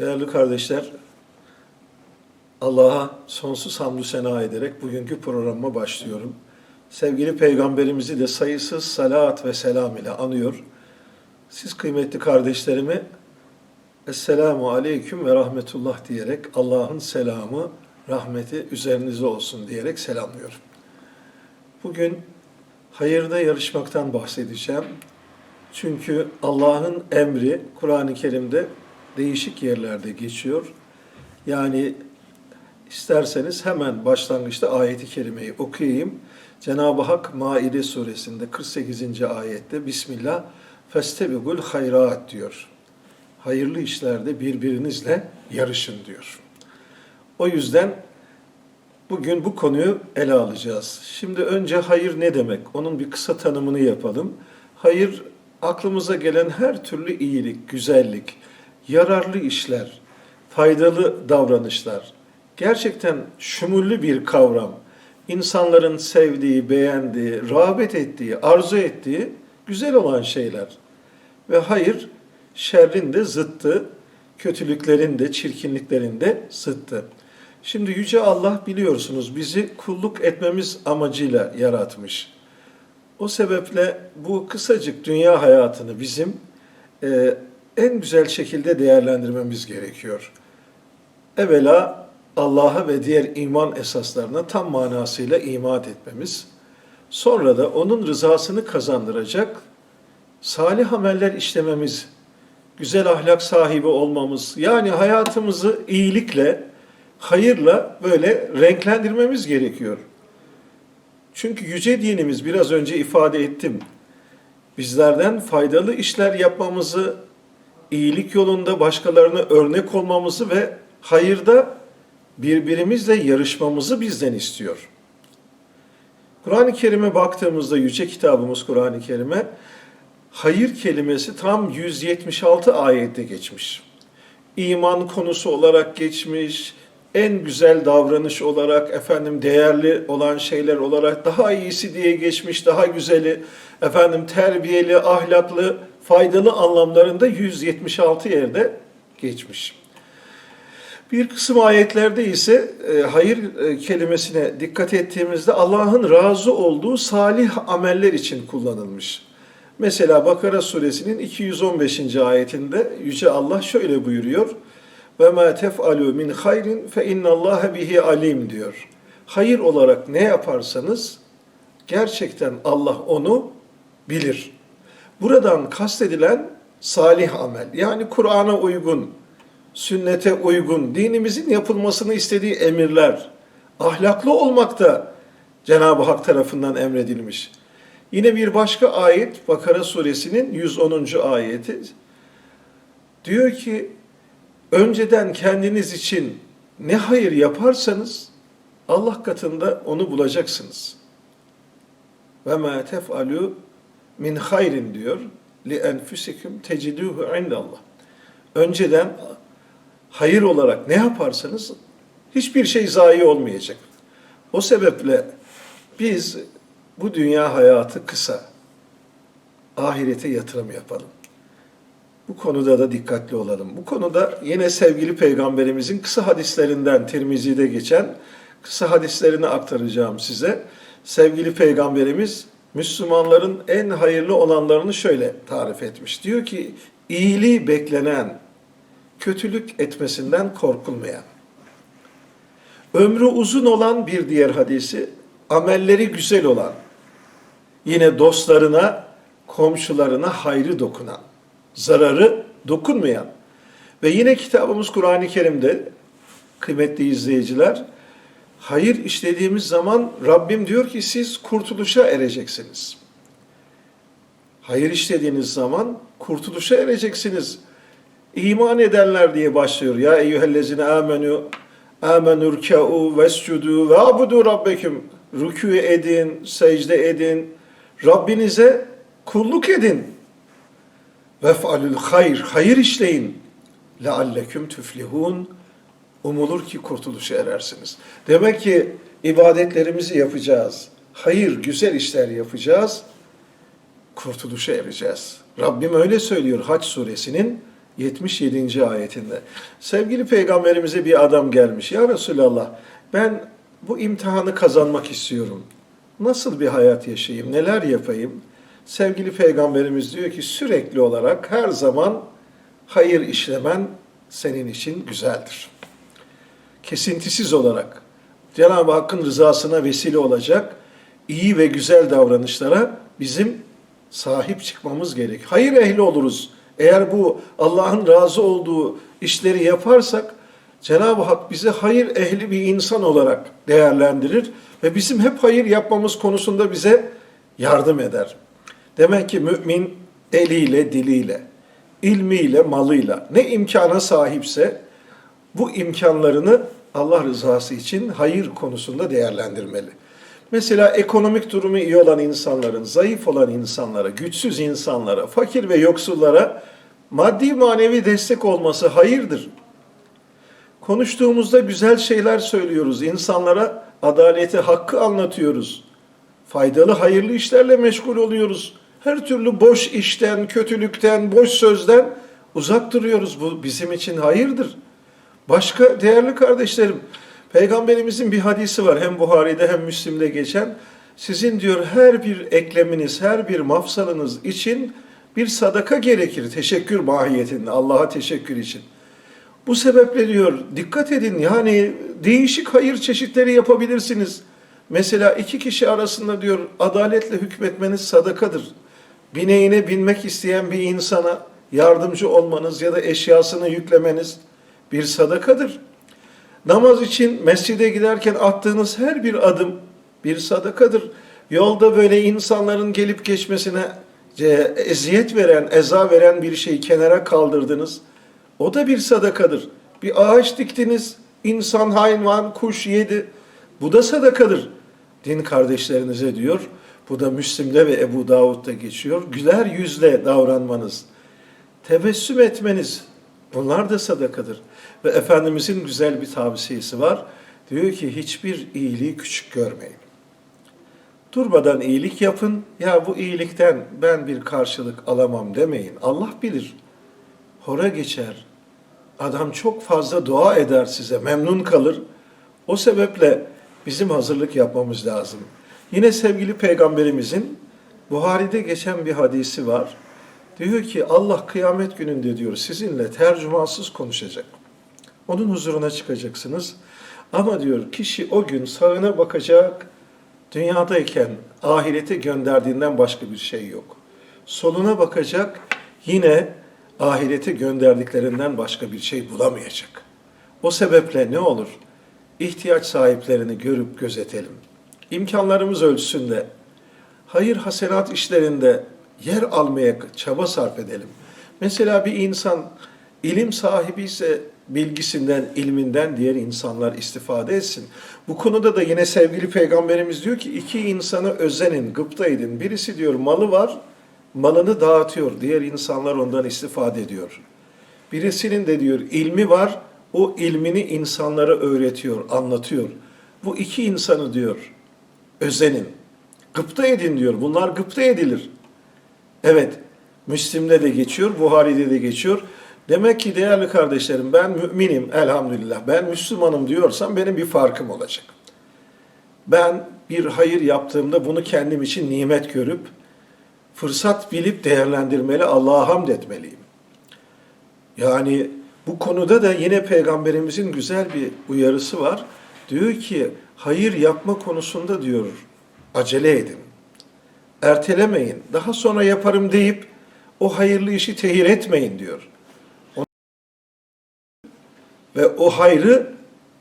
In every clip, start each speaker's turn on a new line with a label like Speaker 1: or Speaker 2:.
Speaker 1: Değerli kardeşler, Allah'a sonsuz hamdü sena ederek bugünkü programıma başlıyorum. Sevgili peygamberimizi de sayısız salat ve selam ile anıyor. Siz kıymetli kardeşlerimi Esselamu Aleyküm ve Rahmetullah diyerek Allah'ın selamı, rahmeti üzerinize olsun diyerek selamlıyorum. Bugün hayırda yarışmaktan bahsedeceğim. Çünkü Allah'ın emri Kur'an-ı Kerim'de değişik yerlerde geçiyor. Yani isterseniz hemen başlangıçta ayeti kerimeyi okuyayım. Cenab-ı Hak Maide suresinde 48. ayette Bismillah festebigul hayrat diyor. Hayırlı işlerde birbirinizle yarışın diyor. O yüzden bugün bu konuyu ele alacağız. Şimdi önce hayır ne demek? Onun bir kısa tanımını yapalım. Hayır aklımıza gelen her türlü iyilik, güzellik, yararlı işler, faydalı davranışlar. Gerçekten şumullü bir kavram. İnsanların sevdiği, beğendiği, rağbet ettiği, arzu ettiği güzel olan şeyler. Ve hayır, şerrin de zıttı, kötülüklerin de, çirkinliklerin de zıttı. Şimdi Yüce Allah biliyorsunuz bizi kulluk etmemiz amacıyla yaratmış. O sebeple bu kısacık dünya hayatını bizim e, en güzel şekilde değerlendirmemiz gerekiyor. Evvela Allah'a ve diğer iman esaslarına tam manasıyla iman etmemiz, sonra da onun rızasını kazandıracak salih ameller işlememiz, güzel ahlak sahibi olmamız, yani hayatımızı iyilikle, hayırla böyle renklendirmemiz gerekiyor. Çünkü yüce dinimiz biraz önce ifade ettim. Bizlerden faydalı işler yapmamızı, iyilik yolunda başkalarına örnek olmamızı ve hayırda birbirimizle yarışmamızı bizden istiyor. Kur'an-ı Kerim'e baktığımızda yüce kitabımız Kur'an-ı Kerim'e hayır kelimesi tam 176 ayette geçmiş. İman konusu olarak geçmiş, en güzel davranış olarak efendim değerli olan şeyler olarak daha iyisi diye geçmiş, daha güzeli efendim terbiyeli, ahlaklı, faydalı anlamlarında 176 yerde geçmiş. Bir kısım ayetlerde ise e, hayır e, kelimesine dikkat ettiğimizde Allah'ın razı olduğu salih ameller için kullanılmış. Mesela Bakara suresinin 215. ayetinde Yüce Allah şöyle buyuruyor. Ve ma tef'alu min hayrin fe innallaha bihi alim diyor. Hayır olarak ne yaparsanız gerçekten Allah onu bilir. Buradan kastedilen salih amel yani Kur'an'a uygun, sünnete uygun, dinimizin yapılmasını istediği emirler, ahlaklı olmak da Cenab-ı Hak tarafından emredilmiş. Yine bir başka ayet Bakara suresinin 110. ayeti diyor ki önceden kendiniz için ne hayır yaparsanız Allah katında onu bulacaksınız. Ve ma tef'alu min hayrin diyor li enfusikum teciduhu indallah. Önceden hayır olarak ne yaparsanız hiçbir şey zayi olmayacak. O sebeple biz bu dünya hayatı kısa. Ahirete yatırım yapalım. Bu konuda da dikkatli olalım. Bu konuda yine sevgili peygamberimizin kısa hadislerinden Tirmizi'de geçen kısa hadislerini aktaracağım size. Sevgili peygamberimiz Müslümanların en hayırlı olanlarını şöyle tarif etmiş. Diyor ki iyiliği beklenen, kötülük etmesinden korkulmayan. Ömrü uzun olan bir diğer hadisi, amelleri güzel olan, yine dostlarına, komşularına hayrı dokunan, zararı dokunmayan ve yine kitabımız Kur'an-ı Kerim'de kıymetli izleyiciler, hayır işlediğimiz zaman Rabbim diyor ki siz kurtuluşa ereceksiniz. Hayır işlediğiniz zaman kurtuluşa ereceksiniz. İman edenler diye başlıyor. Ya eyyühellezine amenu amenurkâ'u vescudu ve abudu rabbekum. Rükû edin, secde edin. Rabbinize kulluk edin. Vef'alül hayr, hayır işleyin. Lealleküm tüflihun. Umulur ki kurtuluşa erersiniz. Demek ki ibadetlerimizi yapacağız. Hayır, güzel işler yapacağız. Kurtuluşa ereceğiz. Rabbim öyle söylüyor Haç suresinin 77. ayetinde. Sevgili peygamberimize bir adam gelmiş. Ya Resulallah ben bu imtihanı kazanmak istiyorum. Nasıl bir hayat yaşayayım, neler yapayım? Sevgili peygamberimiz diyor ki sürekli olarak her zaman hayır işlemen senin için güzeldir. Kesintisiz olarak Cenab-ı Hakk'ın rızasına vesile olacak iyi ve güzel davranışlara bizim sahip çıkmamız gerek. Hayır ehli oluruz. Eğer bu Allah'ın razı olduğu işleri yaparsak Cenab-ı Hak bizi hayır ehli bir insan olarak değerlendirir ve bizim hep hayır yapmamız konusunda bize yardım eder. Demek ki mümin eliyle, diliyle, ilmiyle, malıyla ne imkana sahipse bu imkanlarını Allah rızası için hayır konusunda değerlendirmeli. Mesela ekonomik durumu iyi olan insanların, zayıf olan insanlara, güçsüz insanlara, fakir ve yoksullara maddi manevi destek olması hayırdır. Konuştuğumuzda güzel şeyler söylüyoruz. İnsanlara adaleti, hakkı anlatıyoruz. Faydalı, hayırlı işlerle meşgul oluyoruz. Her türlü boş işten, kötülükten, boş sözden uzak duruyoruz. Bu bizim için hayırdır. Başka değerli kardeşlerim, Peygamberimizin bir hadisi var hem Buhari'de hem Müslim'de geçen. Sizin diyor her bir ekleminiz, her bir mafsalınız için bir sadaka gerekir teşekkür mahiyetinde Allah'a teşekkür için. Bu sebeple diyor dikkat edin yani değişik hayır çeşitleri yapabilirsiniz. Mesela iki kişi arasında diyor adaletle hükmetmeniz sadakadır. Bineğine binmek isteyen bir insana yardımcı olmanız ya da eşyasını yüklemeniz bir sadakadır. Namaz için mescide giderken attığınız her bir adım bir sadakadır. Yolda böyle insanların gelip geçmesine e, eziyet veren, eza veren bir şeyi kenara kaldırdınız. O da bir sadakadır. Bir ağaç diktiniz, insan, hayvan, kuş yedi. Bu da sadakadır. Din kardeşlerinize diyor. Bu da Müslim'de ve Ebu Davud'da geçiyor. Güler yüzle davranmanız, tebessüm etmeniz bunlar da sadakadır. Ve Efendimizin güzel bir tavsiyesi var. Diyor ki hiçbir iyiliği küçük görmeyin. Durmadan iyilik yapın. Ya bu iyilikten ben bir karşılık alamam demeyin. Allah bilir. Hora geçer. Adam çok fazla dua eder size, memnun kalır. O sebeple bizim hazırlık yapmamız lazım. Yine sevgili peygamberimizin Buhari'de geçen bir hadisi var. Diyor ki Allah kıyamet gününde diyor sizinle tercümansız konuşacak. Onun huzuruna çıkacaksınız. Ama diyor kişi o gün sağına bakacak, dünyadayken ahirete gönderdiğinden başka bir şey yok. Soluna bakacak, yine ahirete gönderdiklerinden başka bir şey bulamayacak. O sebeple ne olur? İhtiyaç sahiplerini görüp gözetelim. İmkanlarımız ölçüsünde, hayır hasenat işlerinde yer almaya çaba sarf edelim. Mesela bir insan ilim sahibi ise bilgisinden, ilminden diğer insanlar istifade etsin. Bu konuda da yine sevgili peygamberimiz diyor ki iki insanı özenin, gıpta edin. Birisi diyor malı var, malını dağıtıyor. Diğer insanlar ondan istifade ediyor. Birisinin de diyor ilmi var, o ilmini insanlara öğretiyor, anlatıyor. Bu iki insanı diyor özenin. Gıpta edin diyor. Bunlar gıpta edilir. Evet, Müslim'de de geçiyor, Buhari'de de geçiyor. Demek ki değerli kardeşlerim ben müminim elhamdülillah. Ben Müslümanım diyorsam benim bir farkım olacak. Ben bir hayır yaptığımda bunu kendim için nimet görüp fırsat bilip değerlendirmeli, Allah'a hamd etmeliyim. Yani bu konuda da yine peygamberimizin güzel bir uyarısı var. Diyor ki hayır yapma konusunda diyor acele edin. Ertelemeyin. Daha sonra yaparım deyip o hayırlı işi tehir etmeyin diyor. Ve o hayrı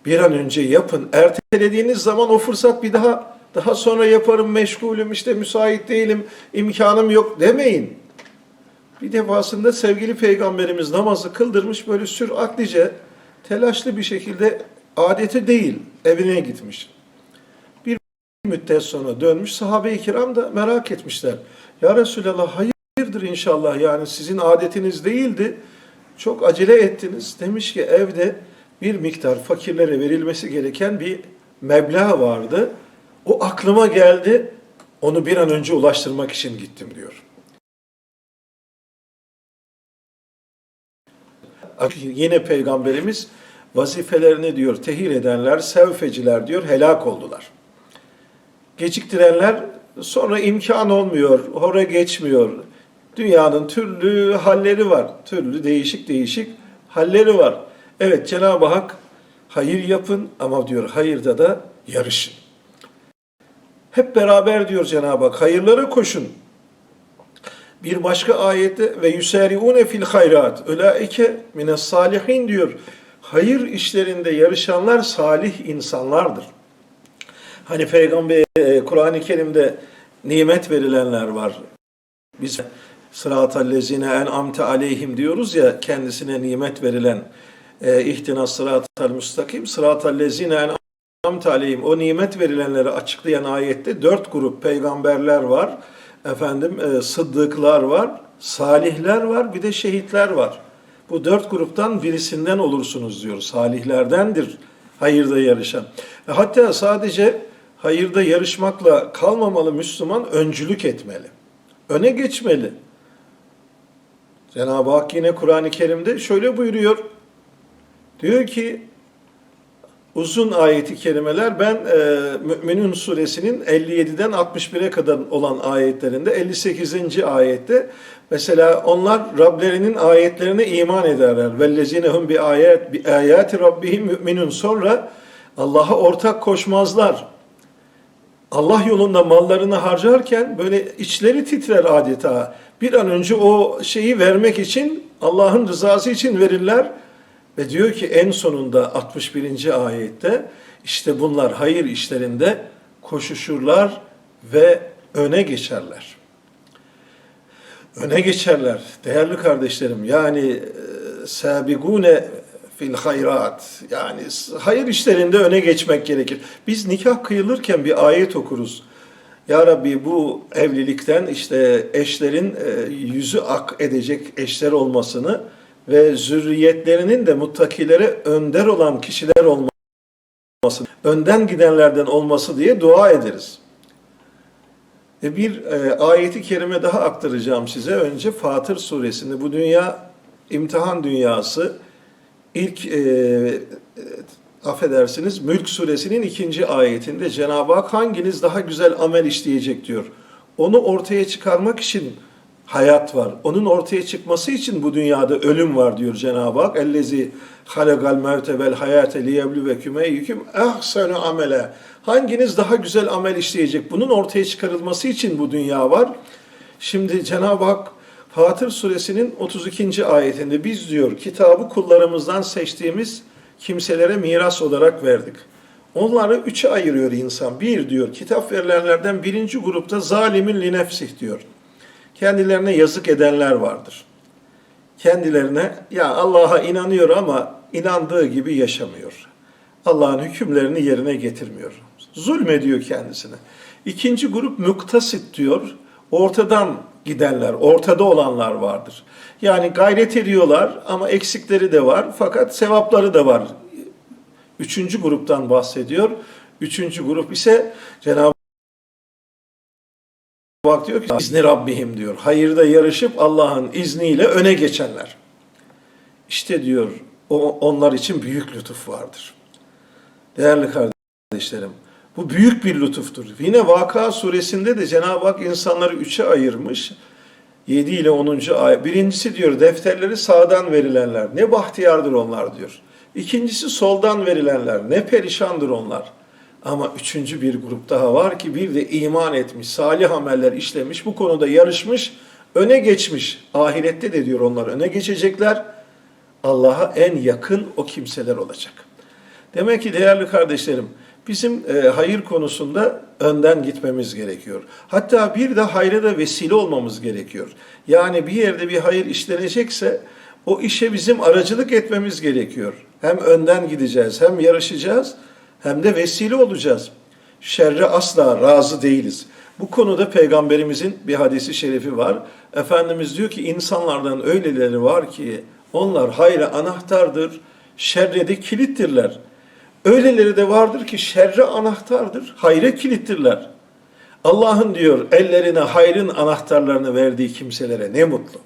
Speaker 1: bir an önce yapın. Ertelediğiniz zaman o fırsat bir daha daha sonra yaparım meşgulüm işte müsait değilim imkanım yok demeyin. Bir defasında sevgili peygamberimiz namazı kıldırmış böyle süratlice telaşlı bir şekilde adeti değil evine gitmiş. Bir müddet sonra dönmüş sahabe-i kiram da merak etmişler. Ya Resulallah hayırdır inşallah yani sizin adetiniz değildi. Çok acele ettiniz. Demiş ki evde bir miktar fakirlere verilmesi gereken bir meblağ vardı. O aklıma geldi. Onu bir an önce ulaştırmak için gittim diyor. Yine peygamberimiz vazifelerini diyor tehir edenler, sevfeciler diyor helak oldular. Geciktirenler sonra imkan olmuyor, hora geçmiyor. Dünyanın türlü halleri var, türlü değişik değişik halleri var. Evet Cenab-ı Hak hayır yapın ama diyor hayırda da yarışın. Hep beraber diyor Cenab-ı Hak hayırlara koşun. Bir başka ayette ve yusariune fil hayrat ulaike mines salihin diyor. Hayır işlerinde yarışanlar salih insanlardır. Hani peygamber e, Kur'an-ı Kerim'de nimet verilenler var. Biz sıratal lezine en amte aleyhim diyoruz ya kendisine nimet verilen e, ihtina sıratal müstakim sıratal lezine en amte aleyhim o nimet verilenleri açıklayan ayette dört grup peygamberler var efendim e, sıddıklar var, salihler var, bir de şehitler var. Bu dört gruptan birisinden olursunuz diyor. Salihlerdendir hayırda yarışan. E, hatta sadece hayırda yarışmakla kalmamalı Müslüman öncülük etmeli. Öne geçmeli. Cenab-ı Hak yine Kur'an-ı Kerim'de şöyle buyuruyor. Diyor ki uzun ayeti kerimeler ben e, Müminun suresinin 57'den 61'e kadar olan ayetlerinde 58. ayette mesela onlar Rablerinin ayetlerine iman ederler. Vellezinehum bi ayet bi ayati rabbihim müminun sonra Allah'a ortak koşmazlar. Allah yolunda mallarını harcarken böyle içleri titrer adeta. Bir an önce o şeyi vermek için Allah'ın rızası için verirler. Ve diyor ki en sonunda 61. ayette işte bunlar hayır işlerinde koşuşurlar ve öne geçerler. Öne geçerler değerli kardeşlerim. Yani e, sabigune fil hayrat. Yani hayır işlerinde öne geçmek gerekir. Biz nikah kıyılırken bir ayet okuruz. Ya Rabbi bu evlilikten işte eşlerin e, yüzü ak edecek eşler olmasını ve zürriyetlerinin de muttakilere önder olan kişiler olması, önden gidenlerden olması diye dua ederiz. Bir e, ayeti kerime daha aktaracağım size. Önce Fatır suresinde bu dünya imtihan dünyası ilk e, e, affedersiniz Mülk suresinin ikinci ayetinde Cenab-ı Hak hanginiz daha güzel amel işleyecek diyor. Onu ortaya çıkarmak için hayat var. Onun ortaya çıkması için bu dünyada ölüm var diyor Cenab-ı Hak. Ellezi halegal mevte vel hayate liyebluvekum eyyüküm ahsenu amele. Hanginiz daha güzel amel işleyecek? Bunun ortaya çıkarılması için bu dünya var. Şimdi Cenab-ı Hak Fatır suresinin 32. ayetinde biz diyor kitabı kullarımızdan seçtiğimiz kimselere miras olarak verdik. Onları üçe ayırıyor insan. Bir diyor kitap verilenlerden birinci grupta zalimin li nefsih diyor kendilerine yazık edenler vardır. Kendilerine ya Allah'a inanıyor ama inandığı gibi yaşamıyor. Allah'ın hükümlerini yerine getirmiyor. Zulmediyor kendisine. İkinci grup muktasit diyor. Ortadan gidenler, ortada olanlar vardır. Yani gayret ediyorlar ama eksikleri de var fakat sevapları da var. Üçüncü gruptan bahsediyor. Üçüncü grup ise Cenab-ı Bak diyor ki izni Rabbihim diyor. Hayırda yarışıp Allah'ın izniyle öne geçenler. İşte diyor o, onlar için büyük lütuf vardır. Değerli kardeşlerim bu büyük bir lütuftur. Yine Vaka suresinde de Cenab-ı Hak insanları üçe ayırmış. 7 ile 10. ay. Birincisi diyor defterleri sağdan verilenler. Ne bahtiyardır onlar diyor. İkincisi soldan verilenler. Ne perişandır onlar. Ama üçüncü bir grup daha var ki bir de iman etmiş, salih ameller işlemiş, bu konuda yarışmış, öne geçmiş. Ahirette de diyor onlar öne geçecekler. Allah'a en yakın o kimseler olacak. Demek ki değerli kardeşlerim, bizim e, hayır konusunda önden gitmemiz gerekiyor. Hatta bir de hayra da vesile olmamız gerekiyor. Yani bir yerde bir hayır işlenecekse o işe bizim aracılık etmemiz gerekiyor. Hem önden gideceğiz, hem yarışacağız hem de vesile olacağız. Şerre asla razı değiliz. Bu konuda peygamberimizin bir hadisi şerifi var. Efendimiz diyor ki insanlardan öyleleri var ki onlar hayra anahtardır, şerre de kilittirler. Öyleleri de vardır ki şerre anahtardır, hayra kilittirler. Allah'ın diyor ellerine hayrın anahtarlarını verdiği kimselere ne mutlu.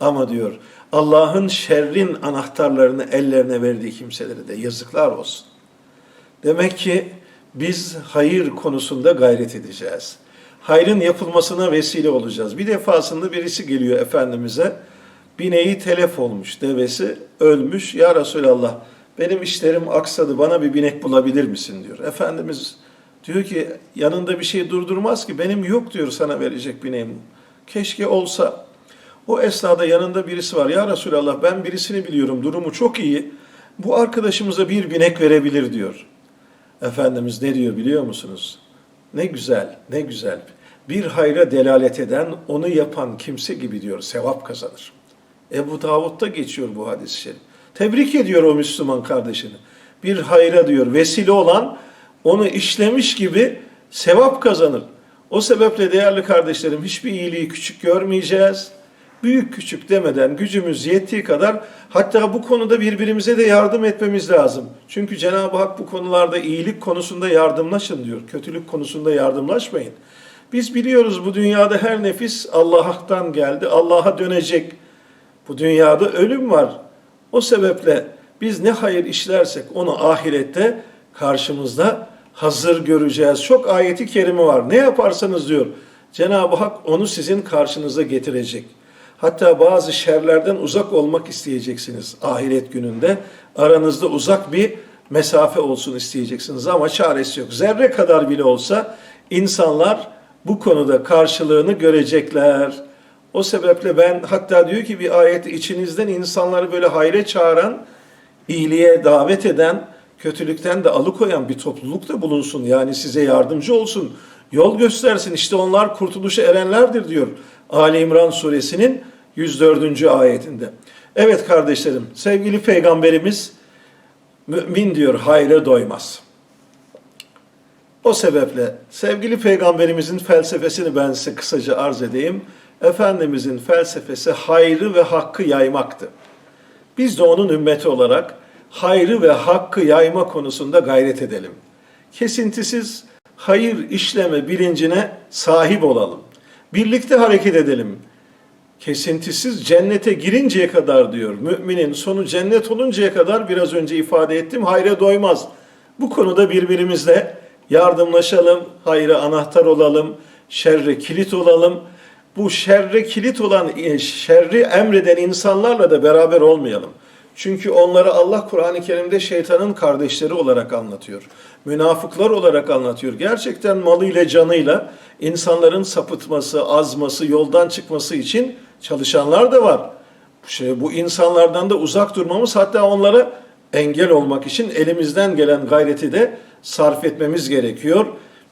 Speaker 1: Ama diyor Allah'ın şerrin anahtarlarını ellerine verdiği kimselere de yazıklar olsun. Demek ki biz hayır konusunda gayret edeceğiz. Hayrın yapılmasına vesile olacağız. Bir defasında birisi geliyor Efendimiz'e. Bineği telef olmuş, devesi ölmüş. Ya Resulallah benim işlerim aksadı bana bir binek bulabilir misin diyor. Efendimiz diyor ki yanında bir şey durdurmaz ki benim yok diyor sana verecek bineğim. Keşke olsa. O esnada yanında birisi var. Ya Resulallah ben birisini biliyorum durumu çok iyi. Bu arkadaşımıza bir binek verebilir diyor. Efendimiz ne diyor biliyor musunuz? Ne güzel, ne güzel. Bir hayra delalet eden, onu yapan kimse gibi diyor, sevap kazanır. Ebu Davud'da geçiyor bu hadis-i şerif. Tebrik ediyor o Müslüman kardeşini. Bir hayra diyor, vesile olan, onu işlemiş gibi sevap kazanır. O sebeple değerli kardeşlerim hiçbir iyiliği küçük görmeyeceğiz. Büyük küçük demeden gücümüz yettiği kadar hatta bu konuda birbirimize de yardım etmemiz lazım. Çünkü Cenab-ı Hak bu konularda iyilik konusunda yardımlaşın diyor. Kötülük konusunda yardımlaşmayın. Biz biliyoruz bu dünyada her nefis Allah'tan geldi. Allah'a dönecek. Bu dünyada ölüm var. O sebeple biz ne hayır işlersek onu ahirette karşımızda hazır göreceğiz. Çok ayeti kerime var. Ne yaparsanız diyor Cenab-ı Hak onu sizin karşınıza getirecek. Hatta bazı şerlerden uzak olmak isteyeceksiniz ahiret gününde. Aranızda uzak bir mesafe olsun isteyeceksiniz ama çaresi yok. Zerre kadar bile olsa insanlar bu konuda karşılığını görecekler. O sebeple ben hatta diyor ki bir ayet içinizden insanları böyle hayre çağıran, iyiliğe davet eden, kötülükten de alıkoyan bir topluluk da bulunsun. Yani size yardımcı olsun, yol göstersin. İşte onlar kurtuluşa erenlerdir diyor Ali İmran suresinin 104. ayetinde. Evet kardeşlerim, sevgili peygamberimiz mümin diyor hayra doymaz. O sebeple sevgili peygamberimizin felsefesini ben size kısaca arz edeyim. Efendimizin felsefesi hayrı ve hakkı yaymaktı. Biz de onun ümmeti olarak hayrı ve hakkı yayma konusunda gayret edelim. Kesintisiz hayır işleme bilincine sahip olalım. Birlikte hareket edelim. Kesintisiz cennete girinceye kadar diyor. Müminin sonu cennet oluncaya kadar biraz önce ifade ettim hayra doymaz. Bu konuda birbirimizle yardımlaşalım, hayra anahtar olalım, şerre kilit olalım. Bu şerre kilit olan, e, şerri emreden insanlarla da beraber olmayalım. Çünkü onları Allah Kur'an-ı Kerim'de şeytanın kardeşleri olarak anlatıyor. Münafıklar olarak anlatıyor. Gerçekten malıyla canıyla insanların sapıtması, azması, yoldan çıkması için çalışanlar da var. Şey, bu insanlardan da uzak durmamız hatta onlara engel olmak için elimizden gelen gayreti de sarf etmemiz gerekiyor.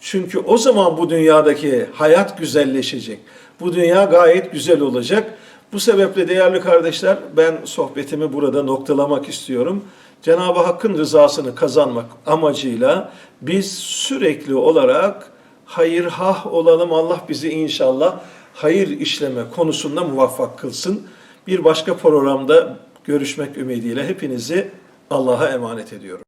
Speaker 1: Çünkü o zaman bu dünyadaki hayat güzelleşecek. Bu dünya gayet güzel olacak. Bu sebeple değerli kardeşler ben sohbetimi burada noktalamak istiyorum. Cenab-ı Hakk'ın rızasını kazanmak amacıyla biz sürekli olarak hayır hah olalım. Allah bizi inşallah hayır işleme konusunda muvaffak kılsın. Bir başka programda görüşmek ümidiyle hepinizi Allah'a emanet ediyorum.